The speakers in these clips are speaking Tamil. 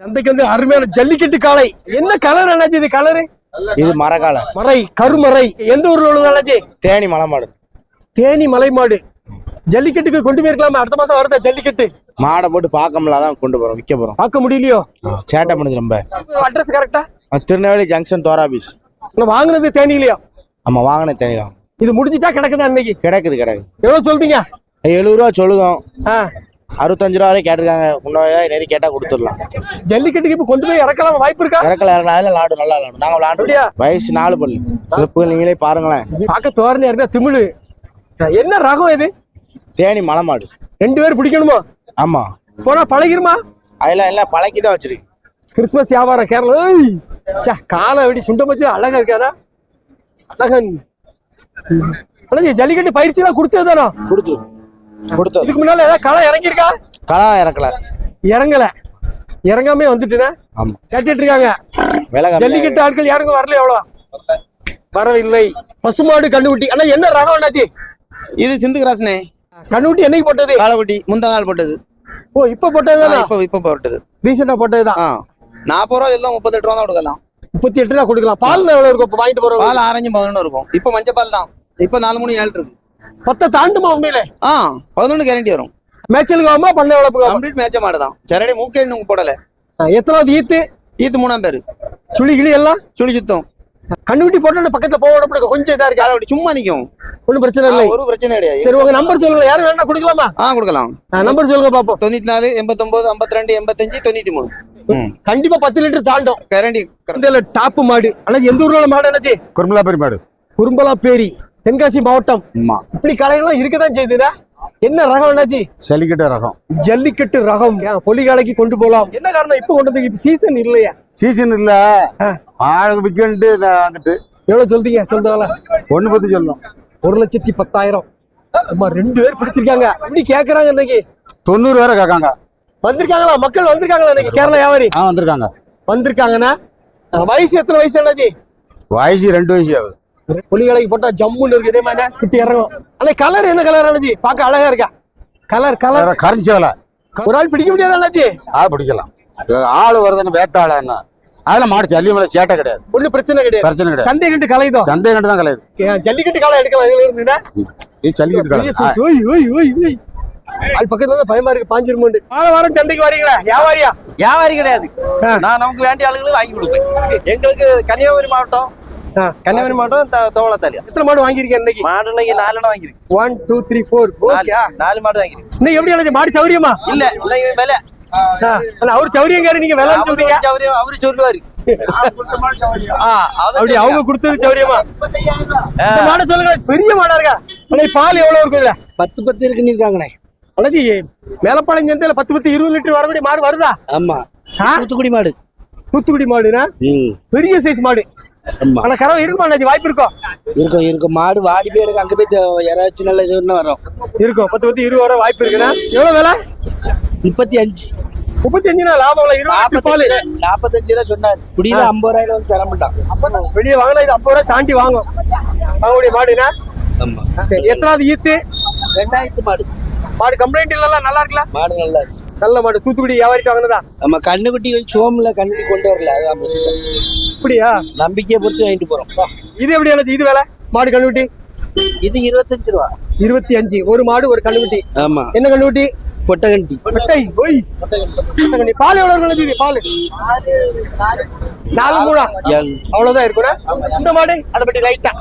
சந்தைக்கு வந்து அருமையான ஜல்லிக்கட்டு காளை. என்ன கலர் அண்ணாச்சி இது கலரு இது மரக்கால மறை கருமறை. எந்த ஊர்ல உள்ளது அண்ணாச்சி? தேனி மலை மாடு தேனி மலை மாடு ஜல்லிக்கட்டுக்கு கொண்டு போயிருக்கலாமா? அடுத்த மாசம் வருதா ஜல்லிக்கட்டு? மாடை போட்டு பார்க்கம்ல தான் கொண்டு போறோம் விற்க போறோம். பார்க்க முடியலையோ? சேட்டை பண்ணுது ரொம்ப அட்ரஸ் கரெக்டா திருநெல்வேலி ஜங்ஷன் தோரா நான் வாங்குனது தேனிலையோ? ஆமா வாங்கின தேனி தான் இது முடிஞ்சிட்டா கிடக்குதா இன்னைக்கு? கிடைக்குது கிடைக்குது. எவ்வளவு சொல்றீங்க? எழுபது ரூபா சொல்லுதோம். அறுபத்தஞ்சு ரூபா வரைக்கும் கேட்டிருக்காங்க. முன்னாடி நெறி கேட்டா கொடுத்துடலாம். ஜல்லிக்கட்டுக்கு இப்ப கொண்டு போய் இறக்கலாம் வாய்ப்பு இருக்கா? இறக்கல இறக்கல. அதில் லாடு நல்லா லாடு. நாங்கள் அப்படியா? விளாண்டு வயசு நாலு பல்லு. சிறப்பு நீங்களே பாருங்களேன். பார்க்க தோரணையா இருக்கா திமிழு. என்ன ரகம் இது? தேனி மலை மாடு ரெண்டு பேரும் பிடிக்கணுமா? ஆமா. போனா பழகிருமா? அதெல்லாம் எல்லாம் பழக்கி தான் வச்சிருக்கு. கிறிஸ்மஸ் வியாபாரம் கேரளா. ச்சே, காலை வெடி சுண்ட வச்சு அழகா இருக்காரா? அழகன். அழகு ஜல்லிக்கட்டு பயிற்சி எல்லாம் கொடுத்தது தானோ? கொடுத்தோம் இதுக்கு முன்னால ஏதாவது களை இறங்கியிருக்கா? களா இறக்கல இறங்கல. இறங்காமே வந்துட்டுனா ஆமா. கேட்டுட்டு இருக்காங்க ஜல்லிக்கட்டு ஆட்கள் யாருக்கும் வரல எவ்வளோ வரவில்லை. பசுமாடு கண்ணுக்குட்டி. ஆனா என்ன ரகம் என்னாச்சு இது சிந்து கிராஸ்னே கண்ணுக்குட்டி என்னைக்கு போட்டது? காலவட்டி முந்தா நாள் போட்டது. ஓ இப்ப போட்டதுதானா? இப்போ இப்போ போட்டது. ரீசெண்டா போட்டதுதான் நாற்பது ரூபா எல்லாம் முப்பத்தெட்டு ரூபா தான் கொடுக்கலாம். முப்பத்தி எட்டு ரூபா கொடுக்கலாம். பால் எவ்வளவு இருக்கும்? இப்ப வாங்கிட்டு போறோம் பால் ஆரஞ்சு பதினொன்று இருக்கும். இப்போ மஞ்சள் பால் தான். இப்போ நாலு மூணு ஏழு இருக்கு. பத்த தாண்டுமா உண்மையில? ஆ பதினொன்று கேரண்டி வரும். மேய்ச்சலுக்கு ஆகுமா பண்ணை வளர்ப்புக்கு ஆகுமா? கம்ப்ளீட் மேட்ச மாடு தான் சரடே மூக்கே இன்னும் போடல. ஆ, எத்தனாவது ஈத்து? ஈத்து மூணாம் பேரு. சுழி கிளி எல்லாம்? சுழி சுத்தம். கண்ணுக்குட்டி போட்டு பக்கத்துல போக விடப்படுங்க கொஞ்சம் இதா இருக்கா? காலவட்டி சும்மா நிற்கும் ஒண்ணும் பிரச்சனை இல்லை. ஒரு பிரச்சனை கிடையாது. சரி உங்க நம்பர் சொல்லுங்க யாரும் வேணா கொடுக்கலாமா? ஆ கொடுக்கலாம். நம்பர் சொல்லுங்க பாப்போம். தொண்ணூத்தி நாலு எண்பத்தொன்பது ஐம்பத்தி ரெண்டு எண்பத்தஞ்சு தொண்ணூத்தி மூணு ம். கண்டிப்பா பத்து லிட்டர் தாண்டும். கேரண்டி இந்த டாப் மாடு. ஆனா எந்த ஊர்ல உள்ள மாடு என்னாச்சு குறும்பலா பெருமாடு குறும்பலாப்பேரி தென்காசி மாவட்டம். இப்படி கடைகள்லாம் இருக்கதான் செய்யுதுடா. என்ன ரகம் என்னாச்சு? ஜல்லிக்கட்டு ரகம். ஜல்லிக்கட்டு ரகம். ஏன், பொலிகாலைக்கு கொண்டு போலாம். என்ன காரணம் இப்ப கொண்டு வந்து இப்ப சீசன் இல்லையா? சீசன் இல்ல. ஆளுக்கு விற்கன்ட்டு வந்துட்டு. எவ்வளவு சொல்றீங்க? சொல்றதால ஒண்ணு பத்தி சொல்லணும். ஒரு லட்சத்தி பத்தாயிரம். அம்மா ரெண்டு பேர் பிடிச்சிருக்காங்க. இப்படி கேக்குறாங்க இன்னைக்கு. தொண்ணூறு வேற கேட்காங்க. வந்திருக்காங்களா? மக்கள் வந்திருக்காங்களா இன்னைக்கு? கேரளா வியாபாரி. ஆ வந்திருக்காங்க. வந்திருக்காங்கன்னா அஹ், வயசு எத்தனை வயசு என்னாச்சு? வயசு ரெண்டு வயசு ஆகுது. புலிகளைக்கு போட்டா ஜம்முன்னு இருக்கு இதே மாதிரி குட்டி இறங்கும். ஆனா கலர் என்ன கலர் அண்ணாச்சி பார்க்க அழகா இருக்கா? கலர் கலர் வேற கரஞ்சி வேலை. ஒரு ஆள் பிடிக்க முடியாது அண்ணாச்சி. ஆ பிடிக்கலாம். ஆள் வருதுன்னு வேத்தாள என்ன? அதுல மாடு ஜல்லி மேல சேட்டை கிடையாது. ஒண்ணும் பிரச்சனை கிடையாது. பிரச்சனை கிடையாது. சந்தை கண்டு கலைதோ சந்தேகம் கண்டு தான் கலையுது. ஜல்லிக்கட்டு காலம் எடுக்கலாம் இதுல இருந்துன்னா இது ஜல்லிக்கட்டு பெரிய கலை size. ஓய், ஓய், ஓய், ஓய். அது பக்கத்துல வந்து பயமா இருக்கு பாஞ்சிருமோண்டு வார வாரம் சந்தைக்கு வரீங்களா? வியாபாரியா? வியாபாரி கிடையாது. நான் நமக்கு வேண்டிய ஆளுகளுக்கு வாங்கி கொடுப்பேன். எங்களுக்கு கன்னியாகுமரி மாவட்டம். கன்னியாகுமரி மாவட்டம் த- தோவளத்தாலி. எத்தனை மாடு வாங்கியிருக்கேன் இன்னைக்கு? மாடு இன்னைக்கு நாலு வாங்கிருக்கு ஒன் டூ த்ரீ ஃபோர் நாலு மாடு வாங்கிருக்கு இன்னைக்கு எப்படி அண்ணாச்சி மாடு சௌரியமா இல்ல இன்னைக்கு விலை. அவர் சௌரியங்காரு நீங்க அவரு சொல்றீங்க. சௌரியம் அவரு சொல்லுவாரு. ஆ, அது அப்படி அவங்க கொடுத்தது சௌரியமா இந்த மாடை சொல்லுங்க பெரிய மாடா இருக்கா? பால் எவ்வளவு இருக்கும் இதுல? பத்து பத்து இருக்குன்னு இருக்காங்கண்ணே. அண்ணாச்சி மேலப்பாளையம் சந்தையில பத்து பத்து இருபது லிட்டர் வரக்கூடிய மாடு வருதா? ஆமா? தூத்துக்குடி மாடு. தூத்துக்குடி மாடுனா? பெரிய சைஸ் மாடு. ஆனா கறவை இருக்குமா அண்ணாச்சி வாய்ப்பு இருக்கும் இருக்கும் இருக்கும். மாடு வாடி போய் எடுக்க அங்க போய் யாராச்சும் நல்ல இது ஒண்ணு வரும். இருக்கும். பத்து பத்து இருபது வர வாய்ப்பு இருக்குண்ணா. எவ்வளவு விலை? முப்பத்தி அஞ்சு. முப்பத்தி அஞ்சுனா லாபம் இருபது பால். நாற்பத்தஞ்சு ரூபா சொன்னார். குடியில ஐம்பது வந்து தர மாட்டான். வெளியே வாங்கினா இது ஐம்பது ரூபாய் தாண்டி வாங்கும். வாங்கக்கூடிய மாடுனா? ஆமா. சரி எத்தனாவது ஈத்து? ரெண்டாயிரத்து மாடு. மாடு கம்ப்ளைண்ட் இல்லலாம் நல்லா இருக்குல்ல? மாடு நல்லா இருக்கு. நல்ல மாடு தூத்துக்குடி வியாபாரிட்டு வாங்கினதா? நம்ம கண்ணுக்குட்டி சோம்ல கண்ணுக்குட்டி கொண்டு வரல அதான் பிரச்சனை. அப்படியா? நம்பிக்கையை பொறுத்து வாங்கிட்டு போறோம். இது எப்படி அண்ணாச்சி இது வேலை? மாடு கண்ணுக்குட்டி? இது இருபத்தஞ்சு ரூபா. இருபத்தி அஞ்சு. ஒரு மாடு ஒரு கண்ணுக்குட்டி. ஆமா. என்ன கண்ணுக்குட்டி? பொட்டகண்டி. ஒய் முட்டைக்கண்ணி. பால் எவ்வளவு இருக்கும் இது? பால். நாலு மூணா. அவ்வளவுதான் இருக்கும்னா இந்த மாடு அதை பத்தி லைட்டா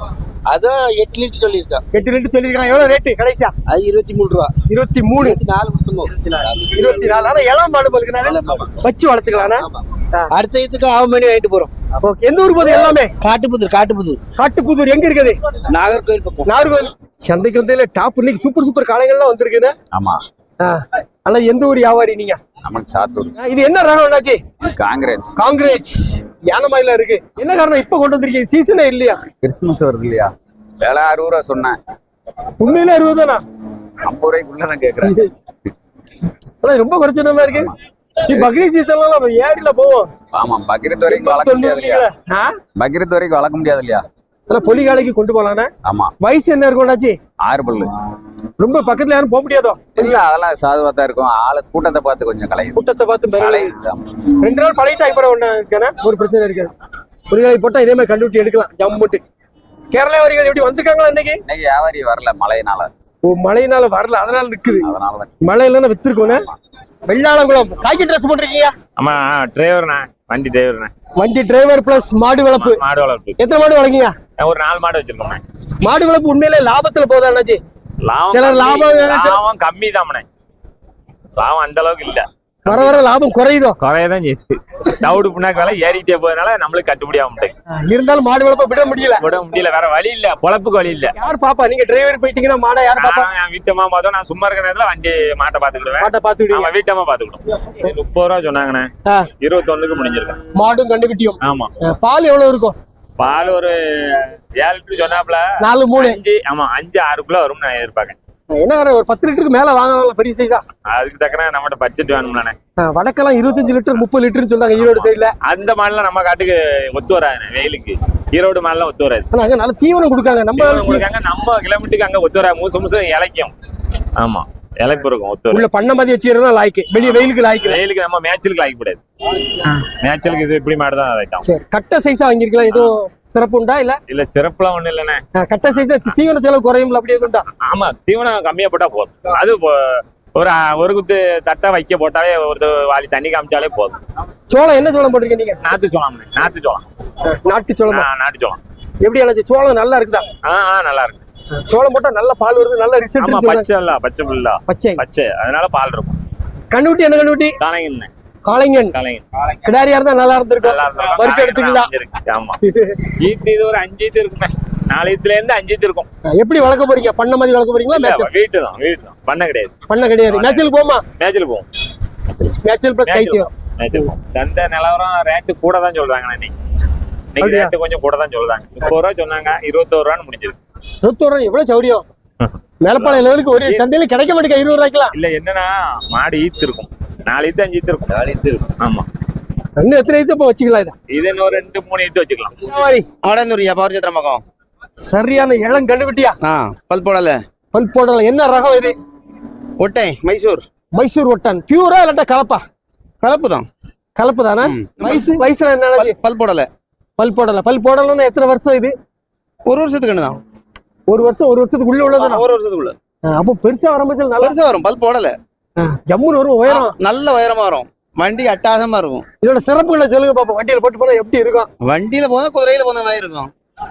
அதான் எட்டு லிட்டர் சொல்லியிருக்கான். எட்டு லிட்டர் சொல்லியிருக்காங்க எவ்வளவு ரேட்டு கடைசியா? அது இருபத்தி மூணு ரூபா. இருபத்தி மூணு? இருபத்தி நாலு கொடுத்துமோ இருபத்தி நாலு. ஆனா இளம் மாடு பல்குனால வச்சு வளர்த்துக்கலாம்னா அடுத்த இதுக்கு ஆவம் பண்ணி வாங்கிட்டு போறோம். ஓகே. எந்த ஊர் போகுது எல்லாமே? காட்டுப்புதூர் காட்டுப்புதூர். காட்டுப்புதூர். எங்க இருக்குது? நாகர்கோவில் பக்கம். நாகர்கோவில். சந்தைக்கு வந்து டாப் இன்னைக்கு சூப்பர் சூப்பர் காளைகள்லாம் வந்திருக்குன்னு? ஆமா. ஆனா எந்த ஊர் வியாபாரி நீங்க? நமக்கு சாத்தூர். இது என்ன ரகம் காங்கிரஸ். காங்கிரேஜ் யானமாயில இருக்கு. என்ன காரணம்? இப்ப கொண்டு வந்திருக்கீங்க. சீசனே இல்லையா? கிறிஸ்துமஸ் வருது இல்லையா? விலை அறுபது ரூபா சொன்னேன். உண்மையில அறுபது தானா? ஐம்பது ரூபாய்க்குள்ளதான் கேக்குறேன். ஆனா ரொம்ப குறைச்ச மாதிரி இருக்கு பக்ரீத் சீசன்லாம் ஏரியில போவோம். ஆமா பக்ரீத் வரைக்கும் வளர்க்க முடியாது இல்லையா? பக்ரீத் வரைக்கும் வளர்க்க முடியாது இல்லையா? அதெல்லாம் பொலிகாலைக்கு கொண்டு போலாண்ணே ஆமா. வயசு என்ன இருக்கும்னாச்சு ஆறு பல்லு ரொம்ப பக்கத்துல யாரும் போக முடியாதோ? இல்ல அதெல்லாம் சாதுவா தான் இருக்கும். ஆளு கூட்டத்தை பார்த்து கொஞ்சம் கலையுது. கூட்டத்தை பார்த்து ஆமா. ரெண்டு நாள் பழகிட்டா இப்போ ஒண்ணு இருக்கானே ஒரு பிரச்சனை இருக்காது. பொலிகாலை போட்டா இதே மாதிரி கண்டுபிடி எடுக்கலாம். ஜம்முட்டு கேரளா வரிகள் எப்படி வந்திருக்காங்களா இன்னைக்கு? இன்னைக்கு வியாபாரி வரல மழையினால. ஓ மழையினால வரல. அதனால நிக்குது. அதனால தான் மழை இல்லைன்னா வித்துருக்கோண்ணே வெள்ளாளங்குளம் காய்ச்சி ட்ரெஸ் போட்டிருக்கீங்க? ஆமா டிரைவர்ண்ணே வண்டி டிரைவர்ண்ணே வண்டி டிரைவர் பிளஸ் மாடு வளர்ப்பு. மாடு வளர்ப்பு. எத்தனை மாடு வளர்க்கீங்க? ஒரு நாலு மாடு வச்சிருக்கோம்ண்ணே. மாடு வளர்ப்பு உண்மையிலே லாபத்துல போதா அண்ணாச்சி? லாபம் லாபம் கம்மி தாமண்ணே லாபம் அந்த அளவுக்கு இல்ல. வர வர லாபம் குறையுதோ? குறையதான் செய்யுது. தவிடு புண்ணாக்கு விலை ஏறிட்டே போறதுனால நம்மளுக்கு கட்டுப்படி ஆக மாட்டேங்குது. இருந்தாலும் மாடு வளர்ப்ப விட முடியல. விட முடியல வேற வழி இல்ல பொழப்புக்கு வழி இல்ல. யார் பாப்பா? நீங்க டிரைவர் போயிட்டீங்கன்னா மாடை யார் பாப்பா? நான் என் வீட்டம்மா பார்த்தோம் நான் சும்மா இருக்கிற நேரத்துல வண்டி மாட்டை பாத்துக்கிடுவேன் மாட்டை பாத்துக்கிட்டீங்க ஆமா வீட்டம்மா பாத்துக்கிடும் முப்பது ரூபா சொன்னாங்கண்ணே. ஆ, இருபத்தொன்னுக்கு முடிஞ்சிருக்கேன் மாடும் கண்டுகிட்டியும் ஆமா. பால் எவ்வளவு இருக்கும்? பால் ஒரு ஏழு லிட்டர் சொன்னாப்ல நாலு மூணு. அஞ்சு ஆமா அஞ்சு ஆறுக்குள்ள வரும்னு நான் எதிர்பார்க்கேன் என்ன ஒரு பத்து லிட்டருக்கு மேல வாங்கலாம் பெரிய சைஸா அதுக்கு தக்கன நம்மகிட்ட பட்ஜெட் வேணும்லண்ணே. வடக்கெல்லாம் இருபத்தஞ்சு லிட்டர் முப்பது லிட்டர்னு சொல்றாங்க ஈரோடு சைடுல அந்த மாடலாம் நம்ம காட்டுக்கு ஒத்து வராது வெயிலுக்கு. ஈரோடு மாடலாம் ஒத்து வராது. ஆனா அங்க நல்ல தீவனம் கொடுக்காங்க. நம்ம கொடுக்காங்க நம்ம கிலோமீட்டருக்கு அங்க ஒத்து வராது. மூசு மூசு இலைக்கும். ஆமா. இலைப்பு இருக்கும் உள்ள பண்ண மாதிரி வச்சுக்கிறதா லாய்க்கு வெளிய வெயிலுக்கு லாய்க்கு வெயிலுக்கு நம்ம மேட்சலுக்கு லாய்க்க கூடாது. மேட்சலுக்கு இது இப்படி மாடு தான் சரி கட்ட சைஸா வாங்கிருக்கலாம் எதுவும் சிறப்பு உண்டா இல்ல? இல்ல சிறப்புலாம் ஒண்ணு இல்லைண்ணே. ஆ, கட்ட சைஸா தீவன செலவு குறையும்ல அப்படியே உண்டா ஆமா தீவனம் கம்மியா போட்டா போதும். அது ஒரு ஒரு குத்து தட்டை வைக்க போட்டாலே ஒரு வாளி தண்ணி காமிச்சாலே போதும். சோளம் என்ன சோளம் போட்டிருக்கீங்க நீங்க? நாத்து சோளம் நாத்து சோளம். நாட்டு சோளமா. ஆ, நாட்டு சோளம். எப்படி அழைச்சி சோளம் நல்லா இருக்குதா? ஆ நல்லா இருக்கு. சோளம் போட்டா நல்ல பால் வருது நல்ல ரிசல்ட் பச்சை இல்ல பச்சை புல்லா. பச்சை. பச்சை. அதனால பால் இருக்கும். கண்ணுட்டி என்ன கண்ணுட்டி காளைங்கண்ணே. காளைங்கன். காளைங்க கிடாரியா இருந்தா நல்லா இருந்திருக்கும். வறுக்க எடுத்துக்கலாம். ஆமா. இது ஒரு அஞ்சு ஈத்து இருக்குமே. நாலு ஈத்துல இருந்து அஞ்சு ஈத்து இருக்கும் எப்படி வளர்க்க போறீங்க? பண்ண மாதிரி வளர்க்க போறீங்களா? வீட்டு தான் வீட்டு தான். பண்ண கிடையாது. பண்ண கிடையாது. மேட்சல் போமா? மேட்சில் போவோம். மேட்சல் பிளஸ் கைத்தியம். தந்த நிலவரம் ரேட்டு கூட தான் சொல்றாங்க இன்னைக்கு இன்னைக்கு? ரேட்டு கொஞ்சம் கூட தான் சொல்றாங்க. முப்பது ரூபா சொன்னாங்க இருபத்தோரு ரூபான்னு முடிஞ்சிருக்கு. இருபத்தோரம் எவ்வளவு சௌரியம்? மேலப்பாளைய லெவலுக்கு ஒரு சந்தையில கிடைக்க மாட்டேங்க இருபது ரூபாய்க்கலாம் இல்ல என்னன்னா மாடு ஈத்து இருக்கும் நாலு ஈத்து அஞ்சு ஈத்து இருக்கும் நாலு ஈத்து இருக்கும். ஆமா. இன்னும் எத்தனை இது இப்ப வச்சுக்கலாம் இதை? இது இன்னும் ஒரு ரெண்டு மூணு ஈத்து வச்சுக்கலாம். வியாபாரி, ஆடந்தூரியா பவர் சத்திரம் பக்கம்? சரியான இளம் கண்டுபிட்டியா பல் போடல. பல் போடலாம் என்ன ரகம் இது? ஒட்டை மைசூர். மைசூர் ஒட்டன். பியூரா இல்லாட்டா கலப்பா? கலப்பு தான் கலப்பு தானே. வயசு வயசுல என்ன பல் பல் போடல. பல் போடல. பல் போடலன்னா எத்தனை வருஷம் இது? ஒரு வருஷத்துக்கு தான் ஒரு வருஷம் ஒரு வருஷத்துக்கு உள்ள உள்ளது ஒரு வருஷத்துக்குள்ள. அப்போ பெருசா ஆரம்பிச்சது நல்லா வருஷம் வரும் பல் போடல ஜம்முன்னு வரும் உயரம். நல்ல உயரமா வரும். வண்டி அட்டாசமா இருக்கும். இதோட சிறப்புகளை சொல்லுங்க பாப்போம். வண்டியில போட்டு போனா எப்படி இருக்கும்? வண்டியில போனா குதிரையில போன மாதிரி இருக்கும்.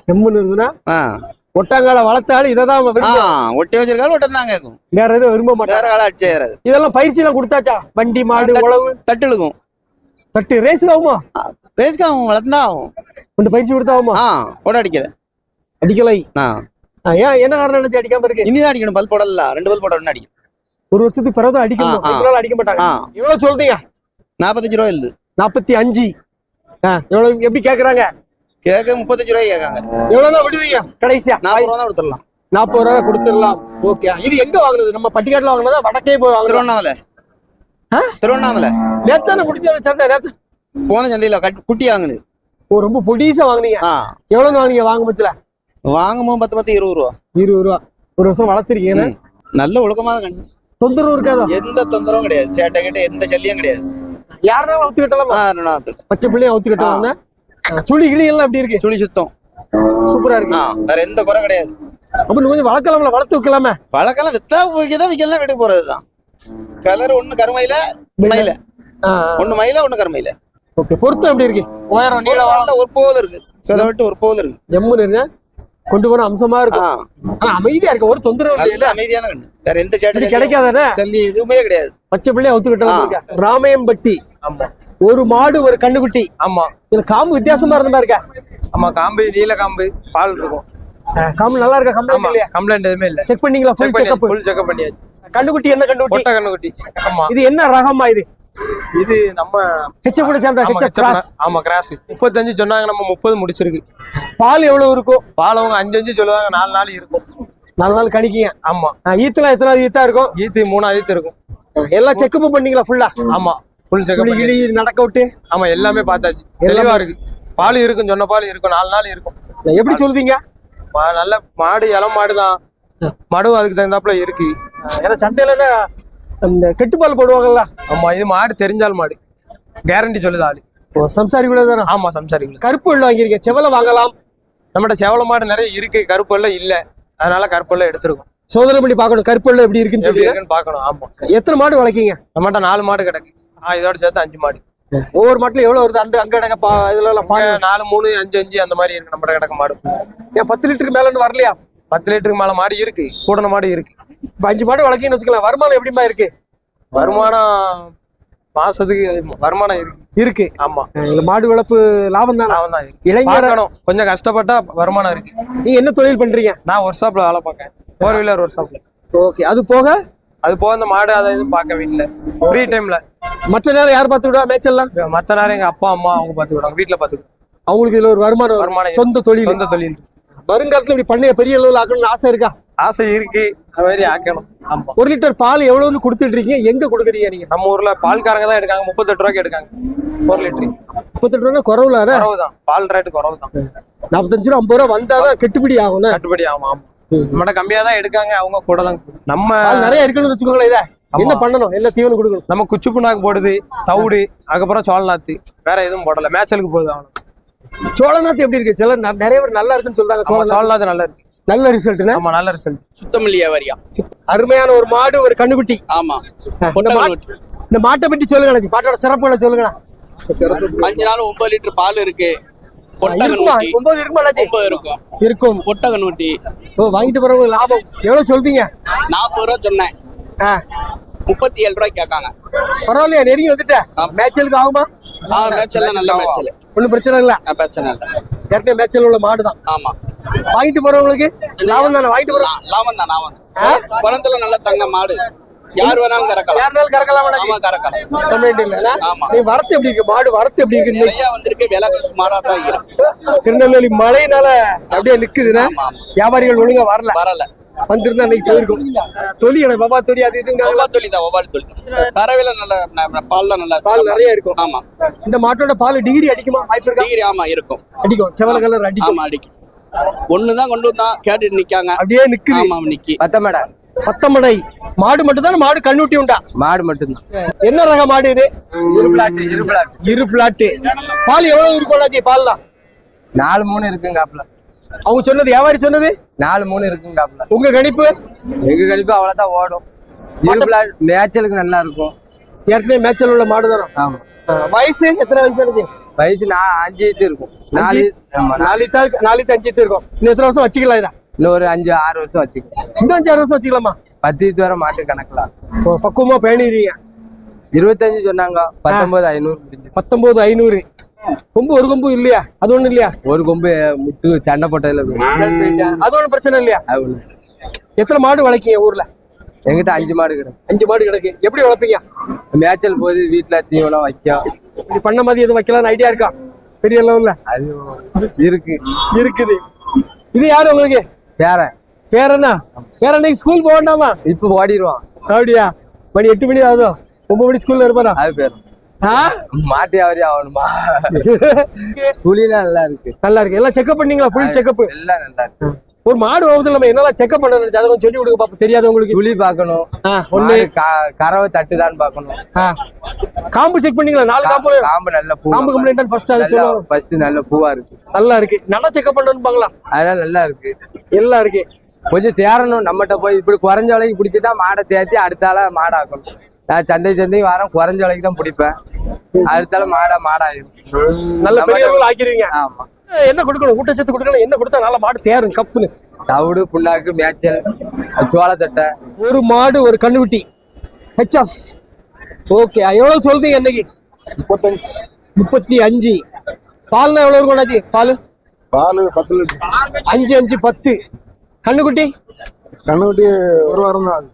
ஜம்முன்னு இருக்குன்னா ஒட்டாங்கால வளர்த்தாலும் இதை தான் ஒட்டி வச்சிருக்காலும் ஒட்டம் தான் கேட்கும். வேற எதுவும் விரும்ப மாட்டாங்க வேற அடிச்சு ஏறாது. இதெல்லாம் பயிற்சி எல்லாம் கொடுத்தாச்சா? வண்டி மாடு உழவு. தட்டு இழுக்கும் தட்டு ரேஸ் ஆகுமா ரேஸ்க்கு ஆகும் வளர்ந்தா ஆகும். கொஞ்சம் பயிற்சி கொடுத்தா ஆகுமா? ஆ அடிக்காது அடிக்கலை. ஆ ஆ, ஏன் என்ன காரணம் நினைச்சு அடிக்காம இருக்கு இனிதான் அடிக்கணும் பல் போடல. ரெண்டு பல் போட உடனே அடிக்கும் ஒரு வருஷத்துக்கு பிறகு அடிக்கணும்? நாள் அடிக்க மாட்டாங்க. எவ்வளவு சொல்றீங்க. நாற்பத்தஞ்சு ரூபா இல்லு நாற்பத்தி அஞ்சு. எவ்வளவு எப்படி கேக்குறாங்க? கேட்க முப்பத்தஞ்சு ரூபாய் கேட்காங்க. எவ்வளவுதான் விடுவீங்க? கடைசியா. நாற்பது ரூபா தான் கொடுத்துடலாம். நாற்பது ரூபா கொடுத்துடலாம். ஓகே. இது எங்க வாங்குனது? நம்ம பட்டிக்காட்டுல வாங்குனதா? வடக்கே போய் வாங்குறோம் திருவண்ணாமலை? திருவண்ணாமலை. நேத்தானே முடிச்ச சந்தை நேத்து? போன சந்தையில கட்- குட்டி வாங்குது ஓ ரொம்ப பொடிசா வாங்குனீங்க. எவ்வளவு வாங்குனீங்க வாங்க பட்சல வாங்கும்போது பத்து பத்து இருபது ரூபா. இருபது ரூபா. ஒரு வருஷம் வளர்த்துருக்கீங்க. நல்ல ஒழுக்கமா தான் கண்ணு தொந்தரவு இருக்காதா? எந்த தொந்தரவும் கிடையாது. சேட்டை கிட்ட எந்த சல்லியும் கிடையாது. யாருனாலும் அவுத்து கட்டலாமா. பச்சை பிள்ளைய அவுத்து கட்டலாம்னா சுழி கிளி எல்லாம் எப்படி இருக்கு? சுழி சுத்தம். சூப்பரா இருக்கு. வேற எந்த குறை கிடையாது. அப்ப கொஞ்சம் வளர்க்கலாம்ல வளர்த்து வைக்கலாமே? வழக்கெல்லாம் வித்தா விற்கதான் விற்கலாம் வீட்டுக்கு போறதுதான். கலர் ஒண்ணு கருமையில மயில. ஒண்ணு மயில ஒண்ணு கருமையில. ஓகே பொருத்தம் எப்படி இருக்கு? உயரம் நீளம் ஒரு போது இருக்கு. சில விட்டு ஒரு போது இருக்கு. ஜம்முன்னு இருங்க கொண்டு போன அம்சமா இருக்கும். ஆனா அமைதியா இருக்கு ஒரு தொந்தரவு இல்ல. அமைதியான கண்ணு. வேற எந்த சேட்டை கிடைக்காதானே? சல்லி எதுவுமே கிடையாது. பச்சை பிள்ளைய அவுத்து கட்டலாம் ஆ. இருக்க ராமையம்பட்டி. ஆமா. ஒரு மாடு ஒரு கண்ணுக்குட்டி. ஆமா. இதுல காம்பு வித்தியாசமா இருந்த மாதிரி இருக்கா? ஆமா காம்பு நீல காம்பு பால் இருக்கும். காம்பு நல்லா இருக்கா? கம்ப்ளைண்ட் இல்லையா? கம்ப்ளைண்ட் எதுவுமே இல்ல. செக் பண்ணீங்களா? ஃபுல் செக்அப் ஃபுல் செக்அப் பண்ணியாச்சு. கண்ணுக்குட்டி என்ன கண்ணுக்குட்டி? பொட்டை கண்ணுக்குட்டி. ஆமா. இது என்ன ரகமா இது? இது நம்ம ஹெச்ச கூட சேர்ந்த HF கிராஸ் ஆமா கிராஸ் முப்பத்தஞ்சு சொன்னாங்க நம்ம முப்பது முடிச்சிருக்கு. பால் எவ்வளவு இருக்கும்? பால் அவங்க அஞ்சு அஞ்சு சொல்லுவாங்க நாலு நாள் இருக்கும். நாலு நாள் கணிக்கிங்க. ஆமா. ஈத்துலாம் எத்தனாவது ஈத்தா இருக்கும்? ஈத்து மூணாவது ஈத்து இருக்கும். எல்லாம் செக்கப் பண்ணீங்களா ஃபுல்லா ஆமா ஃபுல் செக்அப் கிளி நடக்க விட்டு? ஆமா எல்லாமே பார்த்தாச்சு. தெளிவா இருக்கு. பால் இருக்கும் சொன்ன பால் இருக்கும் நாலு நாள் இருக்கும். எப்படி சொல்லுதீங்க மா- நல்ல மாடு இளம் மாடு தான் மடுவும் அதுக்கு தகுந்தாப்புல இருக்கு. ஏன்னா சந்தையில இந்த கெட்டுப்பால் போடுவாங்கல்ல? ஆமா இது மாடு தெரிஞ்சால் மாடு. கேரண்டி சொல்லுது ஆளு ஓ சம்சாரிக்குள்ள தானே? ஆமா சம்சாரிக்குள்ள கருப்பு வெள்ளை வாங்கியிருக்கேன். செவலை வாங்கலாம். நம்மகிட்ட செவல மாடு நிறைய இருக்கு. கருப்பு எல்லாம் இல்ல. அதனால கருப்பு எல்லாம் எடுத்திருக்கோம். சோதனை பண்ணி பார்க்கணும். கருப்பு வெள்ளை எப்படி இருக்குன்னு சொல்லி இருக்குன்னு பார்க்கணும். ஆமா. எத்தனை மாடு வளர்க்கீங்க? நம்மகிட்ட நாலு மாடு கிடக்கு. ஆ இதோட சேர்த்து அஞ்சு மாடு. ஒவ்வொரு மாட்டுல எவ்வளவு வருது? அந்த அங்க கிடக்க இதுல நாலு மூணு அஞ்சு அஞ்சு அந்த மாதிரி இருக்கு. நம்மகிட்ட கிடக்க மாடு. ஏன் பத்து லிட்டருக்கு மேல இன்னும் வரலையா? பத்து லிட்டருக்கு மேல மாடு இருக்கு. கூடன மாடு இருக்கு. இப்ப அஞ்சு மாடு வளர்க்கீங்கன்னு வச்சுக்கலாம் வருமானம் எப்படிமா இருக்கு? வருமானம் மாசத்துக்கு வருமானம் இருக்கு. இருக்கு. ஆமா. இந்த மாடு வளர்ப்பு லாபம் தானே? லாபம் தான் இளைஞர் கொஞ்சம் கஷ்டப்பட்டா வருமானம் இருக்கு. நீங்க என்ன தொழில் பண்றீங்க? நான் ஒர்க் ஷாப்ல வேலை பார்க்கேன் ஃபோர் வீலர் ஒர்க் ஷாப்ல ஓகே அது போக? அது போக இந்த மாடு அதை இது பார்க்க வீட்டுல ஃப்ரீ டைம்ல மற்ற நேரம் யார் விடுவா? மேய்ச்சல்லாம்? மற்ற நேரம் எங்க அப்பா அம்மா அவங்க பாத்துக்கிடுவாங்க வீட்டுல பாத்துக்கிடுவாங்க அவங்களுக்கு இதுல ஒரு வருமானம் வரும். வருமானம். சொந்த தொழில். சொந்த தொழில். வருங்காலத்துல இப்படி பண்ணைய பெரிய அளவுல ஆக்கணும்னு ஆசை இருக்கா? ஆசை இருக்கு. அது மாதிரி ஆக்கணும். ஆமா. ஒரு லிட்டர் பால் எவ்வளவுன்னு கொடுத்துட்டு இருக்கீங்க? எங்க கொடுக்குறீங்க நீங்க? நம்ம ஊர்ல பால்காரங்க தான் எடுக்காங்க. முப்பத்தெட்டு ரூபாய்க்கு எடுக்காங்க. ஒரு லிட்டர். முப்பத்தெட்டு ரூபா குறவுல குறவு தான் பால் ரேட்டு குறவு தான் நாற்பத்தஞ்சு ரூபா ஐம்பது ரூபா வந்தாதான் கெட்டுப்படி ஆகும் கட்டுப்படி ஆமா. ஆமா நம்மகிட்ட கம்மியா தான் எடுக்காங்க. அவங்க கூட தான். நம்ம நிறைய இருக்குன்னு வச்சுக்கோங்களேன் இதை. என்ன பண்ணணும்? என்ன தீவனம் கொடுக்கணும்? நம்ம குச்சி புண்ணாக்கு போடுது தவிடு அதுக்கப்புறம் சோள நாத்து வேற எதுவும் போடல. மேய்ச்சலுக்கு போகுது அவனுக்கு. சோழநாத்து எப்படி இருக்கு? சில நிறைய பேர் நல்லா இருக்குன்னு சொல்றாங்க. நாத்து நல்லா இருக்கு. நல்ல ரிசல்ட்னா ஆமா நல்ல ரிசல்ட் சுத்தமல்லியா வரியா அருமையான ஒரு மாடு ஒரு கண்ணுக்குட்டி. ஆமா. இந்த மாட்டை பற்றி சொல்லுங்க. மாட்டோட சிறப்புகளை சொல்லுங்கண்ணா? அஞ்சு நாள் ஒன்பது லிட்டர் பால் இருக்கு. இருக்குமா? ஒன்பது இருக்குமா இருக்கும். ஊட்டி ஓ வாங்கிட்டு போறவங்களுக்கு லாபம். எவ்வளவு சொல்றீங்க? நாற்பது ரூபா சொன்னேன். முப்பத்தி ஏழு ரூபாய்க்கு கேட்காங்க. பரவாயில்லையா நெருங்கி வந்துட்டேன் மேய்ச்சலுக்கு ஆகுமா? நல்ல மேட்சல் ஒன்றும் பிரச்சனை இல்ல. பிரச்சனை இல்லை. ஏற்கனவே மேய்ச்சல் உள்ள மாடு தான். ஆமா. வாங்கிட்டு போறவங்களுக்கு லாபம் தானே? வாங்கிட்டு போறோம். லாபம் தான் லாபம் குளத்துல நல்ல தங்க மாடு. யார் வேணாலும் கறக்கலாம். யாருனாலும் கறக்கலாம் ஆமா. கறக்கலாம். கம்ப்ளைண்ட் இல்ல. ஆமா. நீ வரத்து எப்படி இருக்கு? மாடு வரத்து எப்படி இருக்கு? நிறைய வந்திருக்கு. விலை சுமாரா தான் இருக்கு. திருநெல்வேலி மழையினால அப்படியே நிக்குதுன்னா. வியாபாரிகள் ஒழுங்கா வரல. வரல. வந்திருந்தா இன்னைக்கு போயிருக்கும். தொலி எனக்கு பாபா தொலி அது இதுங்க ஒவ்வொரு தொழில் தான் ஒவ்வொரு தொழில் தான். தரவில நல்ல பால்லாம் நல்லா பால் நிறைய இருக்கும். ஆமா. இந்த மாட்டோட பால் டிகிரி அடிக்குமா? வாய்ப்பு இருக்கா? டிகிரி ஆமா இருக்கும். அடிக்கும். செவல கலர் அடிக்கும். ஆமா அடிக்கும். ஒண்ணுதான் கொண்டு வந்தான் கேட்டுட்டு நிக்காங்க. அப்படியே நிக்குது. ஆமா நிக்கி. பத்தமடா. பத்தமடை. மாடு மட்டும் தான் மாடு கண்ணுட்டி உண்டா? மாடு மட்டும்தான். என்ன ரக மாடு இது? இருபலாட்டு இருபலாட்டு இரு பிளாட்டு பால் எவ்வளவு இருக்கும் பால்லாம். நாலு மூணு இருக்குங்காப்ல அவங்க சொன்னது வியாபாரி சொன்னது? நாலு மூணு இருக்குங்காப்ல உங்க கணிப்பு? எங்க கணிப்பு அவ்வளவுதான் ஓடும். மேய்ச்சலுக்கு நல்லா இருக்கும். ஏற்கனவே மேய்ச்சல் உள்ள மாடு தானே? ஆமா. வயசு எத்தனை வயசு இருக்கு வயசு நான் அஞ்சு இது இருக்கும். நாலு ஆமா நாலு. நாலு அஞ்சு இருக்கும். இன்னும் எத்தனை வருஷம் வச்சுக்கலாம் இதை? இன்னும் ஒரு அஞ்சு ஆறு வருஷம் வச்சுக்கலாம். இன்னும் அஞ்சு ஆறு வருஷம் வச்சுக்கலாமா? பத்து இது வரை மாட்டு கணக்கலாம். ஓ, பக்குவமா பேணிடுறீங்க இருபத்தஞ்சு சொன்னாங்க. பத்தொன்பது ஐநூறு பத்தொன்பது ஐநூறு. கொம்பு ஒரு கொம்பு இல்லையா? அது ஒண்ணும் இல்லையா? ஒரு கொம்பு முட்டு சண்டை போட்டதுல. அது ஒண்ணும் பிரச்சனை இல்லையா? ஒண்ணு. எத்தனை மாடு வளர்க்கீங்க ஊர்ல? எங்கிட்ட அஞ்சு மாடு கிடக்கு. அஞ்சு மாடு கிடக்கு. எப்படி வளர்ப்பீங்க? மேய்ச்சல் போது வீட்டுல தீவனம் வைக்கும். இப்படி பண்ண மாதிரி எதுவும் வைக்கலாம்னு ஐடியா இருக்கா? பெரிய லெவல்ல அது இருக்கு. இருக்குது. இது யாரு உங்களுக்கு? பேரன். பேர் என்ன பேர் அன்னைக்கு ஸ்கூல் போக வேண்டாமா? இப்ப ஓடிடுவான் அப்படியா? மணி எட்டு மணி ஆகுதோ? ஒன்பது மணி ஸ்கூல்ல இருப்பாரா அது பேர் ஆ? மாட்டி அவரே ஆகணுமா? புலிலாம் நல்லா இருக்கு. நல்லா இருக்கு. எல்லாம் செக்அப் பண்ணீங்களா? ஃபுல் செக்அப் எல்லாம் நல்லா இருக்கு. ஒரு மாடு வாங்குறதுல நம்ம என்னெல்லாம் செக்அப் பண்ண நினைச்சு அதை சொல்லி கொடுங்க பாப்போம் தெரியாதவங்களுக்கு. புலி பார்க்கணும். ஒண்ணு. கறவை தட்டுதான்னு பார்க்கணும். ஆ. காம்பு செக் பண்ணீங்களா? நாலு காம்பு. காம்பு நல்ல பூ காம்பு கம்ப்ளைண்ட் ஃபர்ஸ்ட் அது நல்லா ஃபர்ஸ்ட் நல்ல பூவா இருக்கு. நல்லா இருக்கு. நட செக்அப் பண்ணணும்பாங்களா அதெல்லாம் நல்லா இருக்கு. எல்லாம் இருக்கு. கொஞ்சம் தேரணும் நம்மகிட்ட போய் இப்படி குறைஞ்ச விலைக்கு பிடிச்சிட்டா மாடை தேத்தி அடுத்தால மாடாக்கணும். நான் சந்தை சந்தை வாரம் குறைஞ்ச விலைக்கு தான் பிடிப்பேன். அடுத்தால மாடா மாடாயிரும். நல்ல ஆக்கிடுவீங்க ஆமா. என்ன கொடுக்கணும்? ஊட்டச்சத்து கொடுக்கணும்? என்ன கொடுத்தா நல்ல மாடு தேரும் கப்புன்னு? தவிடு புண்ணாக்கு மேய்ச்சல் சோளத்தட்டை. ஒரு மாடு ஒரு கண்ணுக்குட்டி. ஹெச்எஃப் ஓகே எவ்வளவு சொல்றீங்க இன்னைக்கு? முப்பத்தஞ்சு. முப்பத்தி அஞ்சு. பால்னா எவ்வளவு இருக்கும் அண்ணாச்சி? பால்? பால் பத்து லிட்டர். அஞ்சு அஞ்சு பத்து. கண்ணுக்குட்டி? கண்ணுக்குட்டி ஒரு வாரம் தான்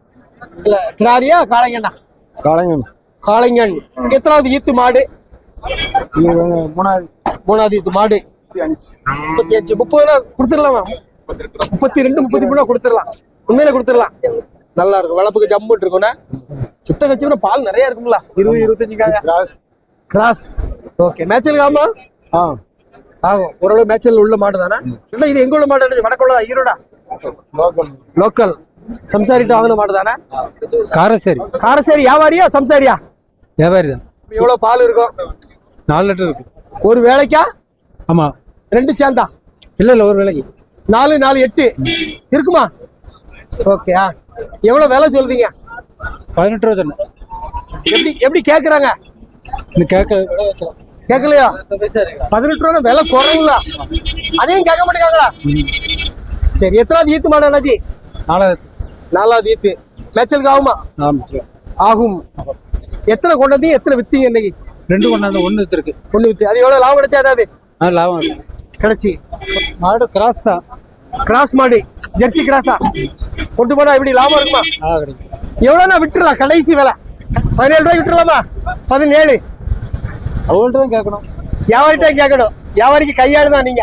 இல்ல கிடாரியா காளைங்கண்ணா? காளைங்க காளைங்கன். எத்தனாவது ஈத்து மாடு? மூணாவது. மூணாவது ஈத்து மாடு. முப்பத்தி அஞ்சு முப்பது ரூபா கொடுத்துடலாமா? முப்பத்தி ரெண்டு முப்பத்தி மூணு கொடுத்துடலாம். உண்மையில கொடுத்துடலாம். நல்லா இருக்கும் வளப்புக்கு ஜம்முன்னு இருக்கும்னா சுத்த கட்சி பால் நிறைய இருக்குங்களா இருபது இருபத்தஞ்சுக்காங்க கிராஸ் கிராஸ் ஓகே மேட்சலுக்கு ஆமா ஆ. ஆகும். ஓரளவு மேய்ச்சல் உள்ள மாடு தானே இல்லை இது எங்க உள்ள மாடு? வடக்குள்ளதா ஈரோடா? லோக்கல் சம்சாரிட்டு வாங்கின மாடு தானே காரசேரி. காரசேரி வியாபாரியா சம்சாரியா? வியாபாரி தான் எவ்வளவு பால் இருக்கும் நாலு லிட்டர் இருக்கு. ஒரு வேலைக்கா? ஆமா. ரெண்டு சேர்ந்தா? இல்ல இல்ல ஒரு வேலைக்கு. நாலு நாலு எட்டு. இருக்குமா? ஓகே எவ்வளவு விலை சொல்றீங்க? பதினெட்டு ரூபா தானே எப்படி எப்படி கேக்குறாங்க? இன்னும் கேட்க கேட்கலையா பதினெட்டு ரூபா விலை குறைவுல. அதையும் கேட்க மாட்டேங்காங்களா சரி எத்தனாவது ஈத்து மாடு அண்ணாச்சி? நாலாயிரத்து நாலாவது ஈத்து மேய்ச்சலுக்கு ஆகுமா? ஆகும். எத்தனை கொண்டதையும் எத்தனை வித்தீங்க இன்னைக்கு? ரெண்டு கொண்டாந்து ஒன்று வச்சிருக்கு ஒண்ணு வித்து. அது எவ்வளவு? லாபம் கிடைச்சா ஏதாவது? ஆ லாபம் கிடைச்சி. மாடு கிராஸ் தான். கிராஸ் மாடு. ஜெர்சி கிராஸா கொண்டு போனா இப்படி லாபம் இருக்குமா? ஆ கிடைக்கும். எவ்வளோண்ணா விட்டுறலாம்? கடைசி விலை. பதினேழு ரூபாய் விட்டுறலாமா? பதினேழு. அவங்கள்ட்ட தான் கேட்கணும். வியாபாரிட்ட கேட்கணும். வியாபாரிக்கு கையாடு தான் நீங்க.